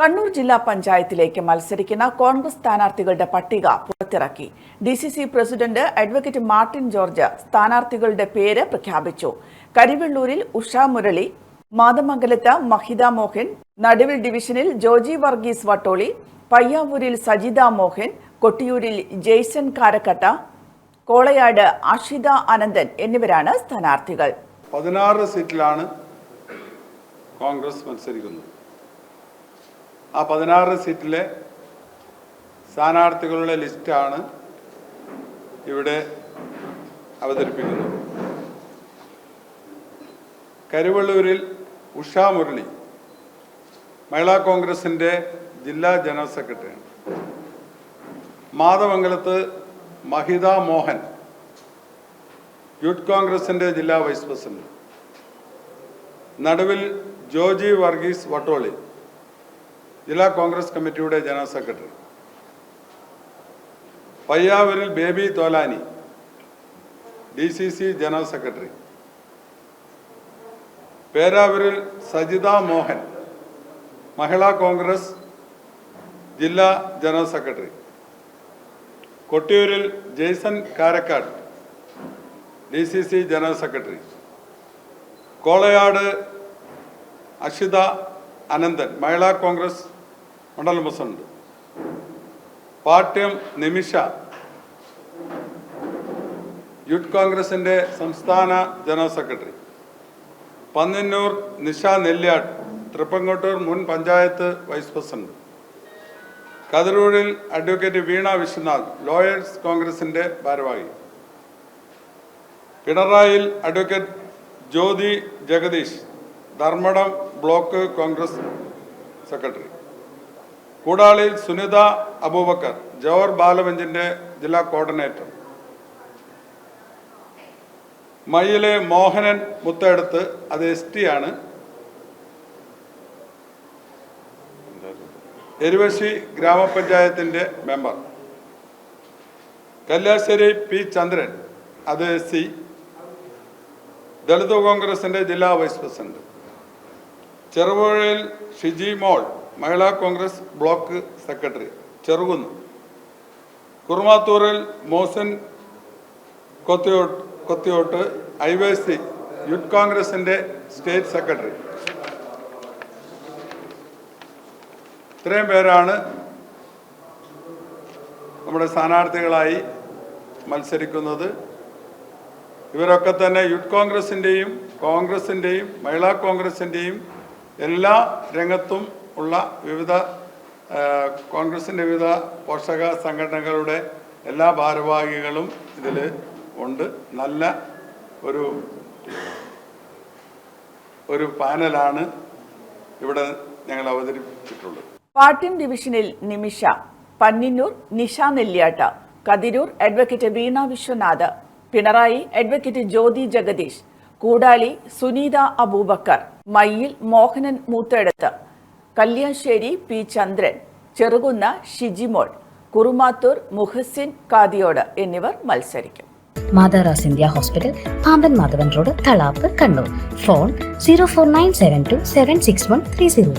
കണ്ണൂർ ജില്ലാ പഞ്ചായത്തിലേക്ക് മത്സരിക്കുന്ന കോൺഗ്രസ് സ്ഥാനാർത്ഥികളുടെ പട്ടിക പുറത്തിറക്കി. D C C president advocate Martin George സ്ഥാനാർത്ഥികളുടെ പേര് പ്രഖ്യാപിച്ചു. കരിവെള്ളൂരിൽ ഉഷ മുരളി മാതമംഗലത്ത് മഹിത മോഹൻ നടുവിൽ ഡിവിഷനിൽ ജോജി വർഗീസ് വട്ടോളി പയ്യാവൂരിൽ സജിത മോഹൻ കൊട്ടിയൂരിൽ ജെയ്സൺ കാരക്കട്ട കോളയാട് അഷിത അനന്തൻ എന്നിവരാണ് സ്ഥാനാർത്ഥികൾ. പതിനാറ് സീറ്റിലാണ് കോൺഗ്രസ് മത്സരിക്കുന്നത്. ആ പതിനാറ് സീറ്റിലെ സ്ഥാനാർത്ഥികളുടെ ലിസ്റ്റാണ് ഇവിടെ അവതരിപ്പിക്കുന്നത്. കരുവള്ളൂരിൽ ഉഷാ മുരളി മഹിളാ കോൺഗ്രസിന്റെ ജില്ലാ ജനറൽ സെക്രട്ടറിയാണ് മാതമംഗലത്ത് മഹിത മോഹൻ യൂത്ത് കോൺഗ്രസിന്റെ ജില്ലാ വൈസ് പ്രസിഡന്റ്. നടുവിൽ ജോജി വർഗീസ് വട്ടോളി ജില്ലാ കോൺഗ്രസ് കമ്മിറ്റിയുടെ general secretary. പയ്യാവൂരിൽ Baby Tholani D C C general secretary. പേരാവൂരിൽ Sajitha Mohan Mahila Congress ജില്ലാ general secretary. കൊട്ടിയൂരിൽ Jaison Karakkad D C C general secretary. Kolayad Ashitha Ananthan Mahila Congress മണ്ഡലം പ്രസിഡന്റ് പാട്യം നിമിഷ. യൂത്ത് കോൺഗ്രസിന്റെ സംസ്ഥാന ജനറൽ സെക്രട്ടറി. പന്നന്നൂർ നിഷ നെല്ലിയാട് തൃപ്പങ്കോട്ടൂർ മുൻ പഞ്ചായത്ത് വൈസ് പ്രസിഡന്റ് കതിരൂരിൽ advocate Veena Vishwanath lawyers കോൺഗ്രസിന്റെ ഭാരവാഹി. പിണറായിൽ advocate Jyothi Jagadeesh Dharmadam block Congress secretary. കൂടാളിയിൽ Sunitha Abubakar Jawahar ബാലബഞ്ചിന്റെ ജില്ലാ കോർഡിനേറ്റർ. മയിലെ മോഹനൻ മുത്തെടുത്ത് അത് എസ് ടി ആണ്. എരുവശി ഗ്രാമപഞ്ചായത്തിന്റെ മെമ്പർ. കല്യാശ്ശേരി പി ചന്ദ്രൻ അത് എസ് സി. ദളിത് കോൺഗ്രസിന്റെ ജില്ലാ വൈസ് പ്രസിഡന്റ്. ചെറുപുഴയിൽ ഷിജി മോൾ Mahila Congress block secretary Cherukunnu. കുറുമാത്തൂരിൽ Mohsin Kothiyott Kothiyott I Y C youth കോൺഗ്രസിന്റെ സ്റ്റേറ്റ് സെക്രട്ടറി. ഇത്രയും പേരാണ് നമ്മുടെ സ്ഥാനാർത്ഥികളായി മത്സരിക്കുന്നത്. ഇവരൊക്കെ തന്നെ യൂത്ത് കോൺഗ്രസിന്റെയും കോൺഗ്രസിന്റെയും മഹിളാ കോൺഗ്രസിന്റെയും എല്ലാ രംഗത്തും ഉള്ള വിവിധ കോൺഗ്രസിന്റെ വിവിധ പോഷക സംഘടനകളുടെ എല്ലാ ഭാരവാഹികളും ഇതിൽ ഉണ്ട്. നല്ല ഒരു ഒരു പാനലാണ് ഇവിടെ ഞങ്ങൾ അവതരിപ്പിച്ചിട്ടുള്ളത്. പാട്ടിൻ ഡിവിഷനിൽ Nimisha പന്നിന്നൂർ Nisha നെല്ലിയാട്ട Kathirur advocate Veena Vishwanath Pinarayi advocate Jyothi Jagadeesh Koodali Sunitha Aboobacker Mayyil Mohanan Moothedath Kalliasseri P. Chandran Cherukunnu Shijimol Kurumathur Muhsin Kathiyod എന്നിവർ മത്സരിക്കും. Madras India hospital Pamban Madhavan road Thalap Kannur. Phone zero four nine seven two seven six one three zero